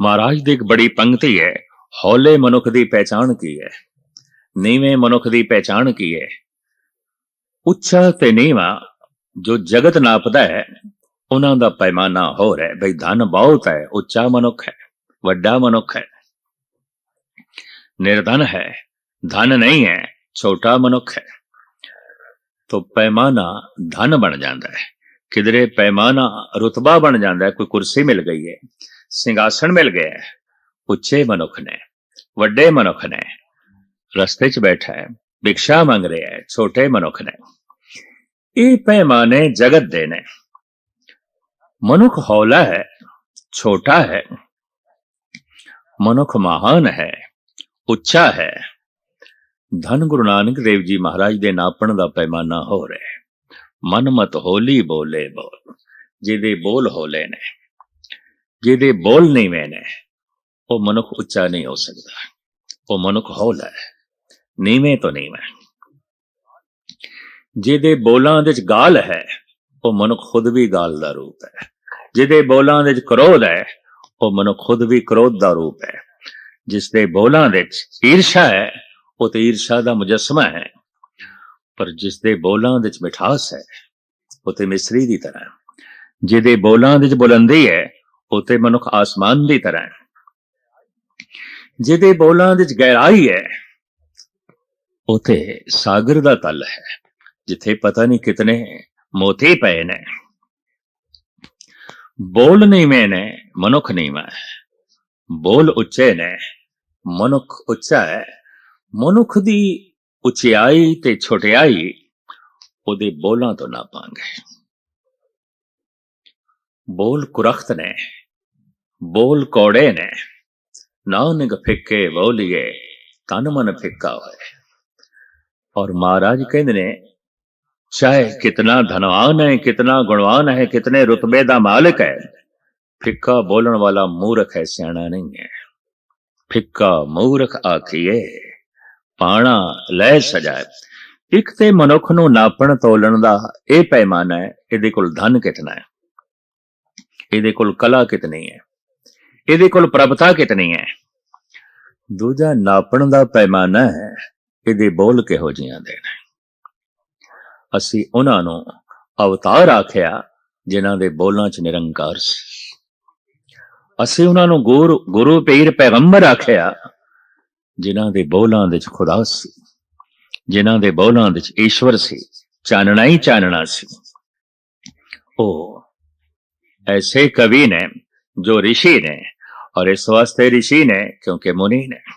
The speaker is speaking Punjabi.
ਮਹਾਰਾਜ ਦੀ ਇੱਕ ਬੜੀ ਪੰਕਤੀ ਹੈ, ਹੌਲੇ ਮਨੁੱਖ ਦੀ ਪਹਿਚਾਣ ਕੀ ਹੈ? ਨੀਵੇਂ ਮਨੁੱਖ ਦੀ ਪਹਿਚਾਣ ਕੀ ਹੈ? ਉੱਚਾ ਤੇ ਨੀਵਾਂ ਜੋ ਜਗਤ ਨਾਪਦਾ ਹੈ, ਉਹਨਾਂ ਦਾ ਪੈਮਾਨਾ ਹੋਰ ਹੈ। ਬਈ ਧਨ ਬਹੁਤ ਹੈ, ਉੱਚਾ ਮਨੁੱਖ ਹੈ, ਵੱਡਾ ਮਨੁੱਖ ਹੈ। ਨਿਰਧਨ ਹੈ, ਧਨ ਨਹੀਂ ਹੈ, ਛੋਟਾ ਮਨੁੱਖ ਹੈ। ਤੋ ਪੈਮਾਨਾ ਧਨ ਬਣ ਜਾਂਦਾ ਹੈ। ਕਿਧਰੇ ਪੈਮਾਨਾ ਰਤਬਾ ਬਣ ਜਾਂਦਾ ਹੈ, ਕੋਈ ਕੁਰਸੀ ਮਿਲ ਗਈ ਹੈ। ਸਿੰਘਾਸਣ ਮਿਲ ਗਿਆ ਹੈ। ਉੱਚੇ ਮਨੁੱਖ ਨੇ, ਵੱਡੇ ਮਨੁੱਖ ਨੇ, ਰਸਤੇ 'ਚ ਬੈਠਾ ਹੈ ਭਿਕਸ਼ਾ ਮੰਗ ਰਿਹਾ ਹੈ, ਛੋਟੇ ਮਨੁੱਖ ਨੇ। ਇਹ ਪੈਮਾਨੇ ਜਗਤ ਦੇ ਨੇ। ਮਨੁੱਖ ਹੌਲਾ ਹੈ, ਛੋਟਾ ਹੈ। ਮਨੁੱਖ ਮਹਾਨ ਹੈ, ਉੱਚਾ ਹੈ। ਧੰਨ ਗੁਰੂ ਨਾਨਕ ਦੇਵ ਜੀ ਮਹਾਰਾਜ ਦੇ ਨਾਪਣ ਦਾ ਪੈਮਾਨਾ ਹੋ ਰਿਹਾ ਮਨਮਤ ਹੋਲੀ ਬੋਲੇ ਬੋਲ, ਜਿਹਦੇ ਬੋਲ ਹੋਲੇ ਨੇ। ਜਿਹਦੇ ਬੋਲ ਨਹੀਂ ਨੇ ਉਹ ਮਨੁੱਖ ਉੱਚਾ ਨਹੀਂ ਹੋ ਸਕਦਾ। ਉਹ ਮਨੁੱਖ ਹੌਲਾ ਹੈ। ਨੀਵੇਂ ਤੋਂ ਨੀਵਾਂ ਜਿਹਦੇ ਬੋਲਾਂ ਦੇ ਵਿੱਚ ਗਾਲ ਹੈ, ਉਹ ਮਨੁੱਖ ਖੁਦ ਵੀ ਗਾਲ ਦਾ ਰੂਪ ਹੈ। ਜਿਹਦੇ ਬੋਲਾਂ ਦੇ ਵਿੱਚ ਕ੍ਰੋਧ ਹੈ, ਉਹ ਮਨੁੱਖ ਖੁਦ ਵੀ ਕ੍ਰੋਧ ਦਾ ਰੂਪ ਹੈ। ਜਿਸ ਦੇ ਬੋਲਾਂ ਦੇ ਵਿੱਚ ਈਰਸ਼ਾ ਹੈ, ਉਹ ਤੇ ਈਰਸ਼ਾ ਦਾ ਮੁਜਸਮਾ ਹੈ। ਪਰ ਜਿਸ ਦੇ ਬੋਲਾਂ ਦੇ ਵਿੱਚ ਮਿਠਾਸ ਹੈ, ਉਹ ਤੇ ਮਿਸਰੀ ਦੀ ਤਰ੍ਹਾਂ ਜਿਹਦੇ ਬੋਲਾਂ ਦੇ ਵਿੱਚ ਬੁਲੰਦੀ ਹੈ ਉਹ ਮਨੁੱਖ ਆਸਮਾਨ ਦੀ ਤਰ੍ਹਾਂ ਜਿਹਦੇ ਬੋਲਾਂ ਵਿੱਚ ਗਹਿਰਾਈ ਹੈ ਉਹ ਸਾਗਰ ਦਾ ਤਲ ਹੈ, ਜਿੱਥੇ ਪਤਾ ਨਹੀਂ ਕਿਤਨੇ ਮੋਤੀ ਪਏ ਨੇ। ਬੋਲ ਨਹੀਂ ਮੈਂ ਨੇ, ਮਨੁੱਖ ਨਹੀਂ ਮੈਂ ਬੋਲ ਉੱਚੇ ਨੇ, ਮਨੁੱਖ ਉੱਚਾ ਹੈ। ਮਨੁੱਖ ਦੀ ਉਚਾਈ ਤੇ ਛੋਟਿਆਈ ਉਹਦੇ ਬੋਲਾਂ ਤੋਂ ਨਾ ਪਾਂਗੇ ਬੋਲ ਕੁਰਖਤ ਨੇ ਬੋਲ ਕੋੜੇ ਨੇ ਨਾਨਕ ਫਿੱਕੇ ਬੋਲੀਏ ਤਨ ਮਨ ਫਿੱਕਾ ਹੋਏ ਔਰ ਮਹਾਰਾਜ ਕਹਿੰਦੇ ਨੇ ਚਾਹੇ ਕਿਤਨਾ ਧਨਵਾਨ ਹੈ ਕਿਤਨਾ ਗੁਣਵਾਨ ਹੈ ਕਿਤਨੇ ਰਤਬੇ ਦਾ ਮਾਲਕ ਹੈ ਫਿੱਕਾ ਬੋਲਣ ਵਾਲਾ ਮੂਰਖ ਹੈ ਸਿਆਣਾ ਨਹੀਂ ਹੈ ਫਿੱਕਾ ਮੂਰਖ ਆਖੀਏ ਪਾਣਾ ਲੈ ਸਜਾਏ ਇੱਕ ਤੇ ਮਨੁੱਖ ਨੂੰ ਨਾਪਣ ਤੋਲਣ ਦਾ ਇਹ ਪੈਮਾਨਾ ਹੈ ਇਹਦੇ ਕੋਲ ਧਨ ਕਿਤਨਾ ਹੈ ਇਹਦੇ ਕੋਲ ਕਲਾ ਕਿਤਨੀ ਹੈ? ਇਹਦੇ ਕੋਲ ਪ੍ਰਭਤਾ ਕਿਤਨੀ ਹੈ? ਦੂਜਾ ਨਾਪਣ ਦਾ ਪੈਮਾਨਾ ਹੈ, ਇਹਦੇ ਬੋਲ ਕਿਹੋ ਜਿਹਾਂ ਦੇ ਨੇ? ਅਸੀਂ ਉਹਨਾਂ ਨੂੰ ਅਵਤਾਰ ਆਖਿਆ, ਜਿਨ੍ਹਾਂ ਦੇ ਬੋਲਾਂ 'ਚ ਨਿਰੰਕਾਰ ਸੀ। ਅਸੀਂ ਉਹਨਾਂ ਨੂੰ ਗੁਰੂ ਗੁਰੂ ਪੀਰ ਪੈਗੰਬਰ ਆਖਿਆ, ਜਿਨ੍ਹਾਂ ਦੇ ਬੋਲਾਂ ਵਿੱਚ ਖੁਦਾ ਸੀ, ਜਿਨ੍ਹਾਂ ਦੇ ਬੋਲਾਂ ਵਿੱਚ ਈਸ਼ਵਰ ਸੀ, ਚਾਨਣਾ ਹੀ ਚਾਨਣਾ ਸੀ। ਉਹ ऐसे कवि ने जो ऋषि ने और इस वास्ते ऋषि ने क्योंकि मुनि ने